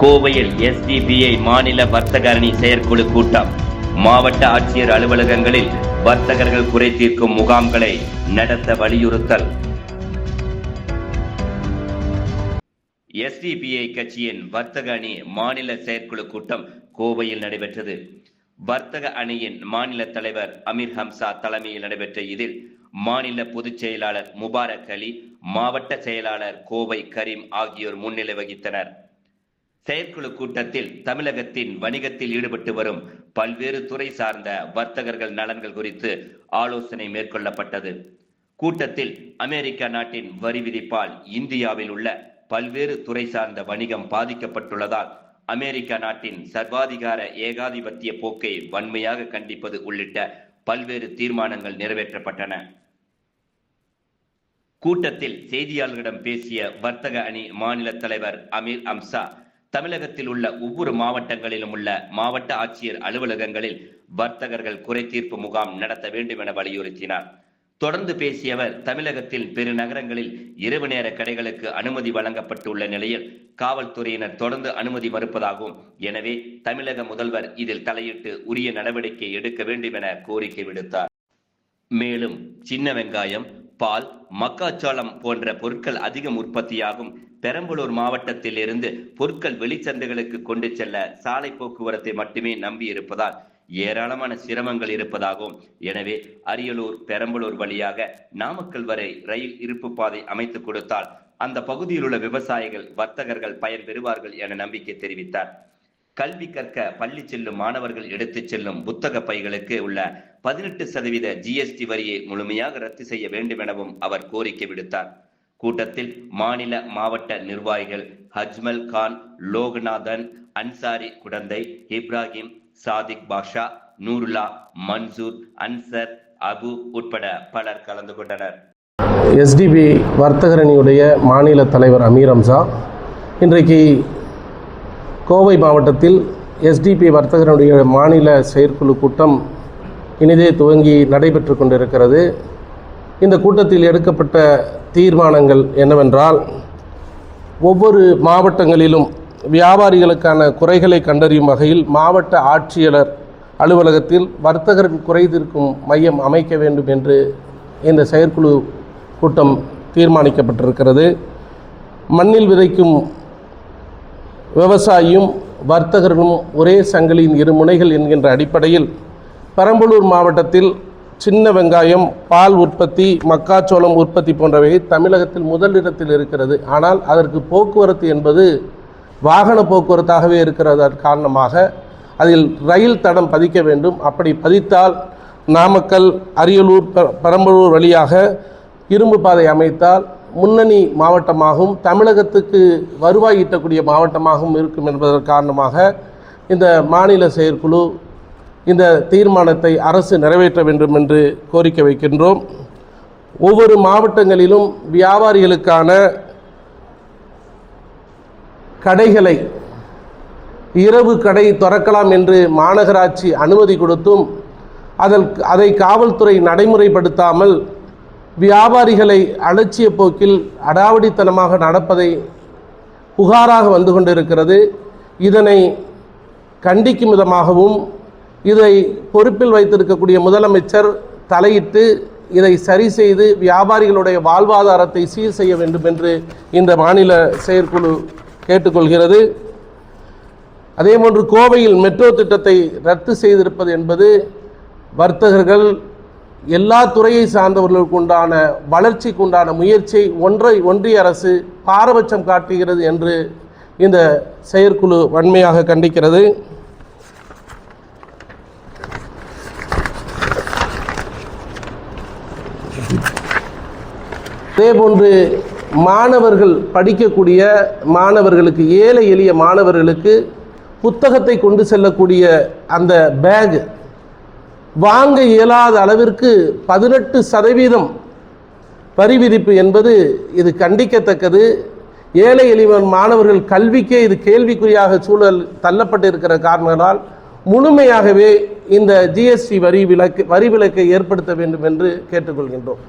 கோவையில் எஸ்டிபிஐ மாநில வர்த்தக அணி செயற்குழு கூட்டம். மாவட்ட ஆட்சியர் அலுவலகங்களில் வர்த்தகர்கள் குறை தீர்க்கும் முகாம்களை நடத்த வலியுறுத்தல். எஸ்டிபிஐ கட்சியின் வர்த்தக அணி மாநில செயற்குழு கூட்டம் கோவையில் நடைபெற்றது. வர்த்தக அணியின் மாநில தலைவர் அமீர் ஹம்சா தலைமையில் நடைபெற்ற இதில் மாநில பொதுச் செயலாளர் முபாரக் அலி மாவட்ட செயலாளர் கோவை கரீம் ஆகியோர் முன்னிலை வகித்தனர். செயற்குழு கூட்டத்தில் தமிழகத்தின் வணிகத்தில் ஈடுபட்டு வரும் பல்வேறு துறை சார்ந்த வர்த்தகர்கள் நலன்கள் குறித்து ஆலோசனை மேற்கொள்ளப்பட்டது. கூட்டத்தில் அமெரிக்க நாட்டின் வரி விதிப்பால் இந்தியாவில் உள்ள பல்வேறு துறை சார்ந்த வணிகம் பாதிக்கப்பட்டுள்ளதால் அமெரிக்க நாட்டின் சர்வாதிகார ஏகாதிபத்திய போக்கை வன்மையாக கண்டிப்பது உள்ளிட்ட பல்வேறு தீர்மானங்கள் நிறைவேற்றப்பட்டன. கூட்டத்தில் செய்தியாளர்களிடம் பேசிய வர்த்தக அணி மாநில தலைவர் அமீர் அம்சா தமிழகத்தில் உள்ள ஒவ்வொரு மாவட்டங்களிலும் உள்ள மாவட்ட ஆட்சியர் அலுவலகங்களில் வர்த்தகர்கள் குறை தீர்ப்பு முகாம் நடத்த வேண்டும் என வலியுறுத்தினார். தொடர்ந்து பேசிய அவர் தமிழகத்தில் பெருநகரங்களில் இரவு நேர கடைகளுக்கு அனுமதி வழங்கப்பட்டுள்ள நிலையில் காவல்துறையினர் தொடர்ந்து அனுமதி மறுப்பதாகவும் எனவே தமிழக முதல்வர் இதில் தலையிட்டு உரிய நடவடிக்கை எடுக்க வேண்டும் என கோரிக்கை விடுத்தார். மேலும் சின்ன வெங்காயம் பால் மக்காச்சோளம் போன்ற பொருட்கள் அதிகம் உற்பத்தியாகும். பெரம்பலூர் மாவட்டத்தில் இருந்து பொருட்கள் வெளிச்சந்தைகளுக்கு கொண்டு செல்ல சாலை போக்குவரத்தை மட்டுமே நம்பி இருப்பதால் ஏராளமான சிரமங்கள் இருப்பதாகவும் எனவே அரியலூர் பெரம்பலூர் வழியாக நாமக்கல் வரை ரயில் இருப்பு பாதை அமைத்து கொடுத்தால் அந்த பகுதியில் உள்ள விவசாயிகள் வர்த்தகர்கள் பயன் பெறுவார்கள் என நம்பிக்கை தெரிவித்தார். கல்வி கற்க பள்ளி செல்லும் மாணவர்கள் எடுத்துச் செல்லும் புத்தக பைகளுக்கு உள்ள பதினெட்டு சதவீத ஜிஎஸ்டி வரியை முழுமையாக ரத்து செய்ய வேண்டும் எனவும் அவர் கோரிக்கை விடுத்தார். கூட்டத்தில் மாநில மாவட்ட நிர்வாகிகள் ஹஜ்மல் கான் லோகநாதன் அன்சாரி குடந்தை இப்ராஹிம் சாதிக் பாஷா நூருலா மன்சூர் அன்சர் அபு உட்பட பலர் கலந்து கொண்டனர். எஸ்டிபி வர்த்தகரணியுடைய மாநில தலைவர் அமீர் அம்சா இன்றைக்கு கோவை மாவட்டத்தில் எஸ்டிபி வர்த்தகனுடைய மாநில செயற்குழு கூட்டம் இனிதே துவங்கி நடைபெற்று கொண்டிருக்கிறது. இந்த கூட்டத்தில் எடுக்கப்பட்ட தீர்மானங்கள் என்னவென்றால் ஒவ்வொரு மாவட்டங்களிலும் வியாபாரிகளுக்கான குறைகளை கண்டறியும் வகையில் மாவட்ட ஆட்சியாளர் அலுவலகத்தில் வர்த்தகர்கள் குறைந்திருக்கும் மையம் அமைக்க வேண்டும் என்று இந்த செயற்குழு கூட்டம் தீர்மானிக்கப்பட்டிருக்கிறது. மண்ணில் விதைக்கும் விவசாயியும் வர்த்தகர்களும் ஒரே சங்கிலியின் இரு முனைகள் என்கின்ற அடிப்படையில் பெரம்பலூர் மாவட்டத்தில் சின்ன வெங்காயம் பால் உற்பத்தி மக்காச்சோளம் உற்பத்தி போன்றவை தமிழகத்தில் முதலிடத்தில் இருக்கிறது. ஆனால் அதற்கு போக்குவரத்து என்பது வாகன போக்குவரத்தாகவே இருக்கிறது காரணமாக அதில் ரயில் தடம் பதிக்க வேண்டும். அப்படி பதித்தால் நாமக்கல் அரியலூர் பெரம்பலூர் வழியாக இரும்பு பாதை அமைத்தால் முன்னணி மாவட்டமாகவும் தமிழகத்துக்கு வருவாய் ஈட்டக்கூடிய மாவட்டமாகவும் இருக்கும் என்பதன் காரணமாக இந்த மாநில செயற்குழு இந்த தீர்மானத்தை அரசு நிறைவேற்ற வேண்டும் என்று கோரிக்கை வைக்கின்றோம். ஒவ்வொரு மாவட்டங்களிலும் வியாபாரிகளுக்கான கடைகளை இரவு கடை திறக்கலாம் என்று மாநகராட்சி அனுமதி கொடுத்தும் அதற்கு அதை காவல்துறை நடைமுறைப்படுத்தாமல் வியாபாரிகளை அலட்சிய போக்கில் அடாவடித்தனமாக நடப்பதை புகாராக வந்து கொண்டிருக்கிறது. இதனை கண்டிக்கும் விதமாகவும் இதை பொறுப்பில் வைத்திருக்கக்கூடிய முதலமைச்சர் தலையிட்டு இதை சரி செய்து வியாபாரிகளுடைய வாழ்வாதாரத்தை சீர் செய்ய வேண்டும் என்று இந்த மாநில செயற்குழு கேட்டுக்கொள்கிறது. அதேபோன்று கோவையில் மெட்ரோ திட்டத்தை ரத்து செய்திருப்பது என்பது வர்த்தகர்கள் எல்லா துறையை சார்ந்தவர்களுக்கு உண்டான வளர்ச்சிக்கு உண்டான முயற்சியை ஒன்றை ஒன்றிய அரசு பாரபட்சம் காட்டுகிறது என்று இந்த செயற்குழு வன்மையாக கண்டிக்கிறது. அதேபோன்று மாணவர்கள் படிக்கக்கூடிய மாணவர்களுக்கு ஏழை எளிய மாணவர்களுக்கு புத்தகத்தை கொண்டு செல்லக்கூடிய அந்த பேக் வாங்க இயலாத அளவிற்கு பதினெட்டு சதவீதம் வரி விதிப்பு என்பது இது கண்டிக்கத்தக்கது. ஏழை எளிவன் மாணவர்கள் கல்விக்கே இது கேள்விக்குறியாக சூழல் தள்ளப்பட்டிருக்கிற காரணங்களால் முழுமையாகவே இந்த ஜிஎஸ்டி வரி விலக்கு வரி விலக்கை ஏற்படுத்த வேண்டும் என்று கேட்டுக்கொள்கின்றோம்.